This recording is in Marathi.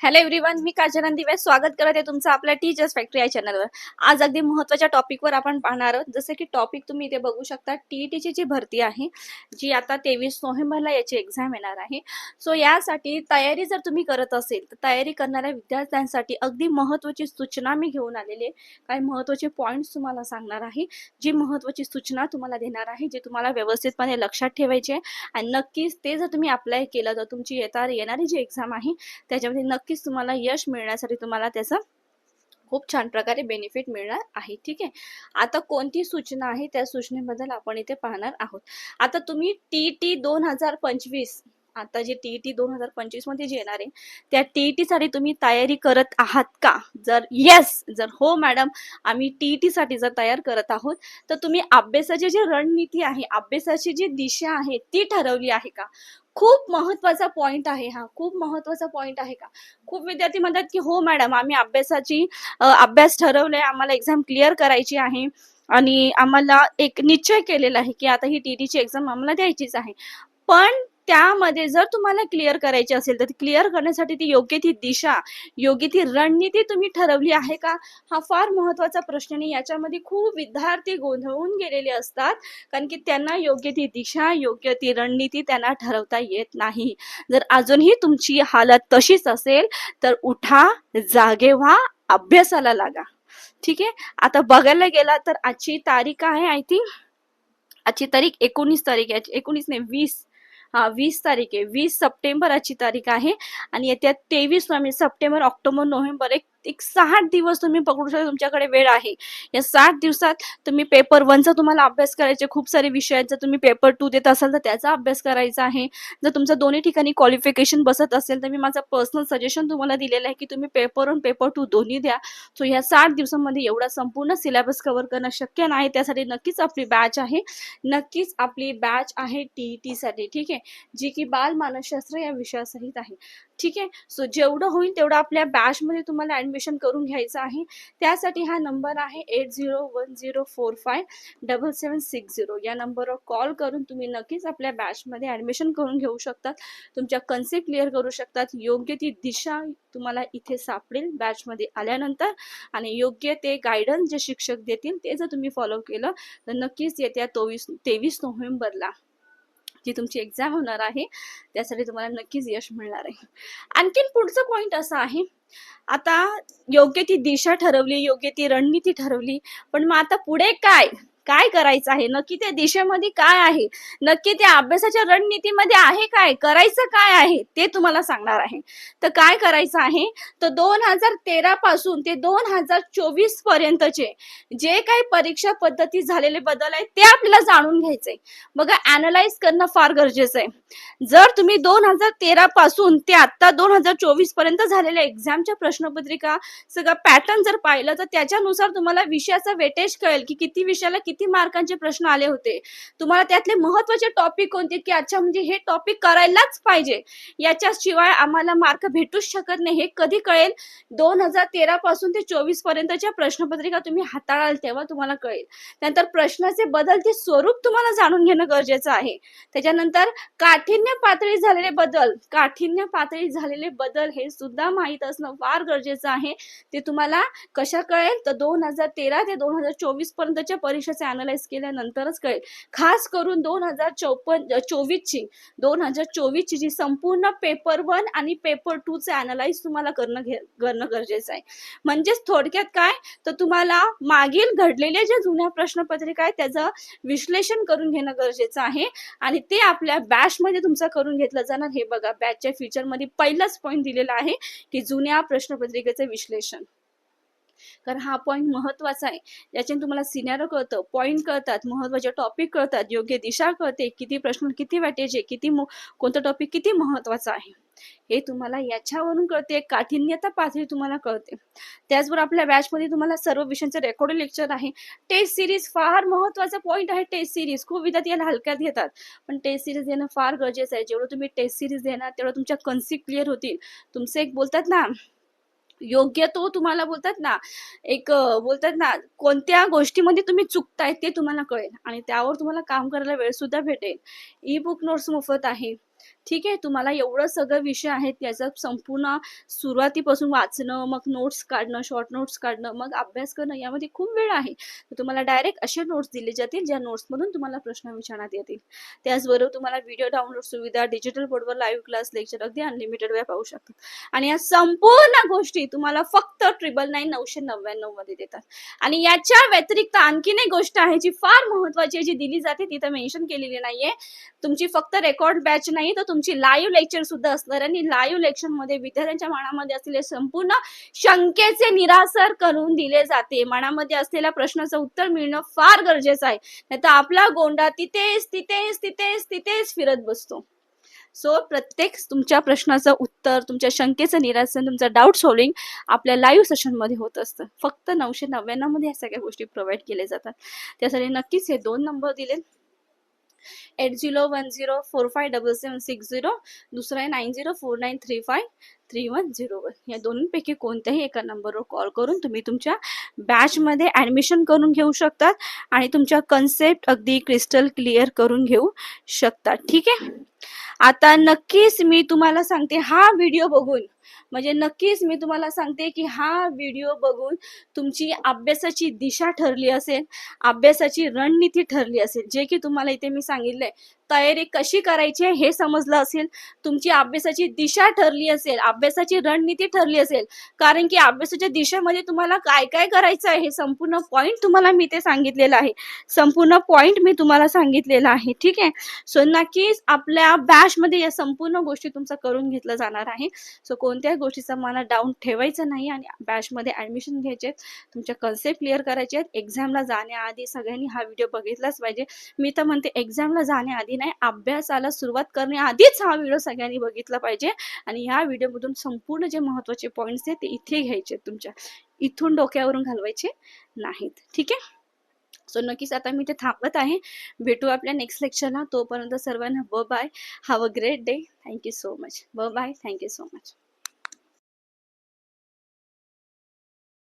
हॅलो एव्हरीवन मी काजल दिवे स्वागत करत आहे तुमचं आपल्या टीचर्स फॅक्टरी या चॅनलवर आज अगदी महत्त्वाच्या टॉपिकवर आपण पाहणार आहोत. जसं की टॉपिक तुम्ही इथे बघू शकता टी ई टीची जी भरती आहे जी आता तेवीस नोव्हेंबरला याची एक्झाम येणार आहे. सो यासाठी तयारी जर तुम्ही करत असेल तर तयारी करणाऱ्या विद्यार्थ्यांसाठी अगदी महत्त्वाची सूचना मी घेऊन आलेली आहे. काही महत्त्वाचे पॉईंट्स तुम्हाला सांगणार आहे जी महत्त्वाची सूचना तुम्हाला देणार आहे जे तुम्हाला व्यवस्थितपणे लक्षात ठेवायचे आहे. आणि नक्कीच ते जर तुम्ही अप्लाय केलं तर तुमची येता येणारी जी एक्झाम आहे त्याच्यामध्ये नक्की नक्कीच तुम्हाला यश मिळण्यासाठी तुम्हाला त्याचा खूप छान प्रकारे बेनिफिट मिळणार आहे ठीक आहे? आता कोणती सूचना आहे? त्या सूचनेबद्दल आपण इथे पाहणार आहोत. आता तुम्ही टी टी दोन हजार पंचवीस आता जे टी टी दोन हजार पंचवीसमध्ये जे येणार आहे त्या टी टी साठी तुम्ही तयारी करत आहात का? जर येस जर हो मॅडम आम्ही टी टी साठी जर तयार करत आहोत तर तुम्ही अभ्यासाची जी रणनीती आहे अभ्यासाची जी दिशा आहे ती ठरवली आहे का? खूप महत्त्वाचा पॉइंट आहे हा. खूप महत्त्वाचा पॉइंट आहे का? खूप विद्यार्थी म्हणतात की हो मॅडम आम्ही अभ्यासाची अभ्यास ठरवलाय. आम्हाला एक्झाम क्लिअर करायची आहे आणि आम्हाला एक निश्चय केलेला आहे की आता ही टी डीची एक्झाम आम्हाला द्यायचीच आहे. पण त्यामध्ये जर तुम्हाला क्लिअर करायची असेल तर क्लिअर करण्यासाठी ती योग्य ती दिशा योग्य ती रणनीती तुम्ही ठरवली आहे का? हा फार महत्त्वाचा प्रश्न आणि याच्यामध्ये खूप विद्यार्थी गोंधळून गेलेले असतात कारण की त्यांना योग्य ती दिशा योग्य ती रणनीती त्यांना ठरवता येत नाही. जर अजूनही तुमची हालत तशीच असेल तर उठा जागे व्हा अभ्यासाला लागा. ठीक आहे? आता बघायला गेला तर आजची तारीख आहे आय थिंक आजची तारीख एकोणीस तारीख आहे. एकोणीस नाही वीस. वीस तारीख आहे. वीस सप्टेंबर तारीख आहे. आणि येत्या तेवीस नोव्हेंबर सप्टेंबर ऑक्टोबर नोव्हेंबर एक एक साठ दिवस तुम्ही पकडू शकता तुमच्याकडे वेळ आहे. या साठ दिवसात तुम्ही पेपर वनचा तुम्हाला अभ्यास करायचे खूप सारे विषय आहेत जर तुम्ही पेपर टू देत असाल तर त्याचा अभ्यास करायचा आहे. जर तुमचं दोन्ही ठिकाणी क्वालिफिकेशन बसत असेल तर मी माझं पर्सनल सजेशन तुम्हाला दिलेलं आहे की तुम्ही पेपर वन पेपर टू दोन्ही द्या. सो ह्या साठ दिवसांमध्ये एवढा संपूर्ण सिलेबस कव्हर करणं शक्य नाही. त्यासाठी नक्कीच आपली बॅच आहे. नक्कीच आपली बॅच आहे टी टी साठी ठीक आहे? जी की बाल मानसशास्त्र या विषयासहित आहे. ठीक आहे? सो जेवढं होईल तेवढं आपल्या बॅचमध्ये तुम्हाला ॲडमिशन करून घ्यायचं आहे. त्यासाठी हा नंबर आहे eight zero one zero four five double seven six zero या नंबरवर कॉल करून तुम्ही नक्कीच आपल्या बॅचमध्ये ॲडमिशन करून घेऊ शकतात. तुमच्या कन्सेप्ट क्लिअर करू शकतात. योग्य ती दिशा तुम्हाला इथे सापडेल बॅचमध्ये आल्यानंतर. आणि योग्य ते गायडन्स जे शिक्षक देतील ते जर तुम्ही फॉलो केलं तर नक्कीच येत्या चोवीस तेवीस नोव्हेंबरला. जी तुमची एक्झाम होणार आहे त्यासाठी तुम्हाला नक्कीच यश मिळणार आहे. आणखीन पुढचं पॉईंट असं आहे आता योग्य ती दिशा ठरवली योग्य ती रणनीती ठरवली पण मग आता पुढे काय? काय करायचं आहे? नक्की त्या दिशेमध्ये काय आहे? नक्की त्या अभ्यासाच्या रणनीतीमध्ये आहे काय? करायचं काय आहे? ते तुम्हाला सांगणार आहे. तर काय करायचं आहे? तर दोन हजार तेरा पासून ते दोन हजार चोवीस पर्यंतचे जे काही परीक्षा पद्धती झालेले बदल आहेत ते आपल्याला जाणून घ्यायचंय. बघा अनालाइज करणं फार गरजेचं आहे. जर तुम्ही दोन हजार तेरा पासून ते आता दोन हजार चोवीसपर्यंत झालेल्या एक्झामच्या प्रश्नपत्रिका सगळं पॅटर्न जर पाहिलं तर त्याच्यानुसार तुम्हाला विषयाचा वेटेज कळेल की किती विषयाला किती मार्कांचे प्रश्न आले होते. तुम्हाला त्यातले महत्त्वाचे टॉपिक कोणते? की अच्छा म्हणजे हे टॉपिक करायलाच पाहिजे. याच्याशिवाय आम्हाला मार्क भेटूच शकत नाही. हे कधी कळेल? दोन हजार तेरा पासून ते चोवीस पर्यंतच्या प्रश्नपत्रिका तुम्ही हाताळाल तेव्हा तुम्हाला कळेल. त्यानंतर प्रश्नाचे बदलते स्वरूप तुम्हाला जाणून घेणं गरजेचं आहे. त्याच्यानंतर काठिण्य पातळी झालेले बदल. काठिण्य पातळी झालेले बदल हे सुद्धा माहीत असणं फार गरजेचं आहे. ते तुम्हाला कशा कळेल? तर दोन हजार तेरा ते दोन हजार चोवीस पर्यंतच्या परीक्षेचे अनालाइज केल्यानंतरच कळेल. खास करून दोन हजार चौपन्न चोवीसची दोन हजार चोवीसची जी संपूर्ण पेपर वन आणि पेपर टू चे अनालाइज तुम्हाला करणं घे करणं गरजेचं आहे. म्हणजेच थोडक्यात काय? तर तुम्हाला मागील घडलेल्या ज्या जुन्या प्रश्नपत्रिका आहेत त्याचं विश्लेषण करून घेणं गरजेचं आहे. आणि ते आपल्या बॅच मध्ये तुमचं करून घेतलं जाणार. हे बघा बॅचच्या फीचरमध्ये पहिलाच पॉईंट दिलेला आहे की जुन्या प्रश्नपत्रिकेचे विश्लेषण. कारण हा पॉईंट महत्त्वाचा आहे. याच्याने तुम्हाला सिनेरो कळतं पॉईंट कळतात महत्त्वाचे टॉपिक कळतात योग्य दिशा कळते किती प्रश्न किती वाटेज आहे किती कोणता कोणतं टॉपिक किती महत्त्वाचा आहे. हे तुम्हाला याच्यावरून कळते काठिण्यता पातळी तुम्हाला कळते. त्याचबरोबर आपल्या बॅचमध्ये तुम्हाला सर्व विषयांचे रेकॉर्ड लेक्चर आहे. टेस्ट सिरीज फार महत्त्वाचा पॉईंट आहे टेस्ट सिरीज खूप विद्यार्थी याला हलक्यात घेतात. पण टेस्ट सिरीज देणं फार गरजेचं आहे. जेवढं तुम्ही टेस्ट सिरीज देणार तेवढं तुमच्या कन्सेप्ट क्लिअर होतील. तुमचं एक बोलतात ना योग्य तो तुम्हाला बोलतात ना एक बोलतात ना कोणत्या गोष्टीमध्ये तुम्ही चुकताय ते तुम्हाला कळेल आणि त्यावर तुम्हाला काम करायला वेळ सुद्धा भेटेल. ई बुक नोट्स मोफत आहे. ठीक आहे तुम्हाला एवढं सगळं विषय आहेत त्याचं संपूर्ण सुरुवातीपासून वाचणं मग नोट्स काढणं शॉर्ट नोट्स काढणं मग अभ्यास करणं यामध्ये खूप वेळ आहे. तर तुम्हाला डायरेक्ट असे नोट्स दिले जातील ज्या नोट्समधून तुम्हाला प्रश्न विचारण्यात येतील. त्याचबरोबर तुम्हाला व्हिडिओ डाउनलोड सुविधा डिजिटल बोर्डवर लाईव्ह क्लास लेक्चर अगदी अनलिमिटेड वेळ पाहू शकतात आणि या संपूर्ण गोष्टी तुम्हाला फक्त ट्रिपल नाईन नऊशे नव्याण्णवमध्ये देतात. आणि याच्या व्यतिरिक्त आणखीन एक गोष्ट आहे जी फार महत्वाची आहे जी दिली जाते तिथं मेन्शन केलेली नाहीये. तुमची फक्त रेकॉर्ड बॅच नाही तर तुमची लाईव्ह लेक्चर सुद्धा असणार आणि लाईव्ह लेक्चरमध्ये विद्यार्थ्यांच्या मनामध्ये असलेले संपूर्ण शंकेचे निरासर करून दिले जाते. मनामध्ये असलेल्या प्रश्नाचं उत्तर मिळणं फार गरजेचं आहे. नाही तर आपला गोंडा तिथेच तिथेच तिथेच तिथेच फिरत बसतो. सो प्रत्येक तुमच्या प्रश्नाचं उत्तर तुमच्या शंकेचं निरासन तुमचं डाऊट सॉल्विंग आपल्या लाईव्ह सेशनमध्ये होत असतं. फक्त नऊशे नव्याण्णवमध्ये मध्ये या सगळ्या गोष्टी प्रोव्हाइड केल्या जातात. त्यासाठी नक्कीच हे दोन नंबर दिले eight zero one zero four five double seven six zero दुसरा आहे nine zero four nine three five three one zero one. या दोन्हीपैकी कोणत्याही एका नंबरवर कॉल करून तुम्ही तुमच्या बॅचमध्ये ॲडमिशन करून घेऊ शकतात आणि तुमच्या कन्सेप्ट अगदी क्रिस्टल क्लिअर करून घेऊ शकतात ठीक आहे? आता नक्कीच मी तुम्हाला सांगते हा व्हिडिओ बघून. म्हणजे नक्कीच मी तुम्हाला सांगते की हा व्हिडिओ बघून तुमची अभ्यासाची दिशा ठरली असेल अभ्यासाची रणनीती ठरली असेल जे की तुम्हाला इथे मी सांगितलंय. तयारी कशी करायची आहे हे समजलं असेल तुमची अभ्यासाची दिशा ठरली असेल अभ्यासाची रणनीती ठरली असेल कारण की अभ्यासाच्या दिशेमध्ये तुम्हाला काय काय करायचं आहे हे संपूर्ण पॉईंट तुम्हाला मी ते सांगितलेलं आहे. संपूर्ण पॉईंट मी तुम्हाला सांगितलेला आहे ठीक आहे? सो नक्कीच आपल्या बॅचमध्ये या संपूर्ण गोष्टी तुमचं करून घेतलं जाणार आहे. सो कोण कोणत्याही गोष्टीचा मला डाऊन ठेवायचं नाही आणि बॅचमध्ये ॲडमिशन घ्यायचे तुमच्या कन्सेप्ट क्लिअर करायचे आहेत. एक्झामला जाण्याआधी सगळ्यांनी हा व्हिडिओ बघितलाच पाहिजे. मी तर म्हणते एक्झामला जाण्याआधी नाही अभ्यासाला सुरुवात करण्याआधीच हा व्हिडिओ सगळ्यांनी बघितला पाहिजे. आणि ह्या व्हिडिओमधून संपूर्ण जे महत्त्वाचे पॉईंट्स आहेत ते इथे घ्यायचे आहेत तुमच्या. इथून डोक्यावरून घालवायचे नाहीत. ठीक आहे? सो नक्कीच आता मी ते थांबत आहे. भेटू आपल्या नेक्स्ट लेक्चरला तोपर्यंत सर्वांना ब bye have a great day thank you so much ब bye thank you so much